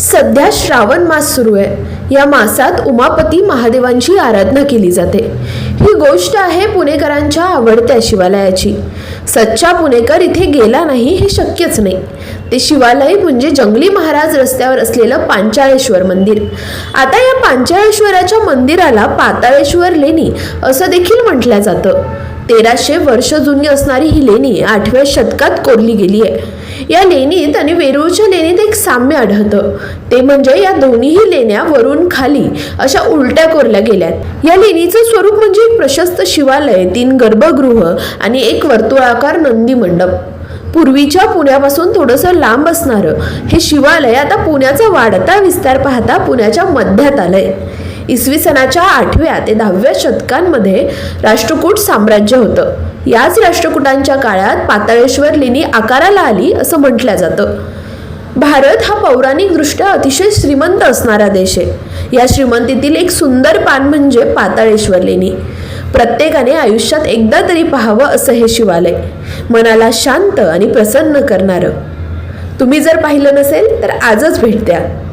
सध्या श्रावण मास सुरू आहे. या मासात उमापती महादेवांची आराधना केली जाते. ही गोष्ट आहे पुणेकरांच्या आवडत्या शिवालयाची. सच्चा पुणेकर इथे गेला नाही हे शक्यच नाही. ते शिवालय म्हणजे जंगली महाराज रस्त्यावर असलेलं पांचाळेश्वर मंदिर. आता या पांचाळेश्वराच्या मंदिराला पाताळेश्वर लेणी असं देखील म्हटलं जातं. तेराशे वर्ष जुनी असणारी ही लेणी आठव्या शतकात कोरली गेली आहे या लेणीत आणि वेरूळच्या साम्य आढळतं. ते म्हणजे या दोन्हीही लेण्या वरून खाली अशा उलट्या कोरल्या गेल्यात. या लेणीचं स्वरूप म्हणजे एक प्रशस्त शिवालय तीन गर्भगृह आणि एक वर्तुळाकार नंदी मंडप. पूर्वीच्या पुण्यापासून थोडंसं लांब असणारं हे शिवालय आता पुण्याचा वाढता विस्तार पाहता पुण्याच्या मध्यात आलंय. इसवी सणाच्या आठव्या ते दहाव्या शतकांमध्ये राष्ट्रकूट साम्राज्य होतं. याच राष्ट्रकूटांच्या काळात पाताळेश्वर लेणी आकाराला आली असं म्हटलं जातं. भारत हा पौराणिकदृष्ट्या अतिशय श्रीमंत असणारा देश आहे. या श्रीमंतीतील एक सुंदर पान म्हणजे पाताळेश्वर लेणी. प्रत्येकाने आयुष्यात एकदा तरी पाहावं असं हे शिवालय. मनाला शांत आणि प्रसन्न करणारं. तुम्ही जर पाहिलं नसेल तर आजच भेट द्या.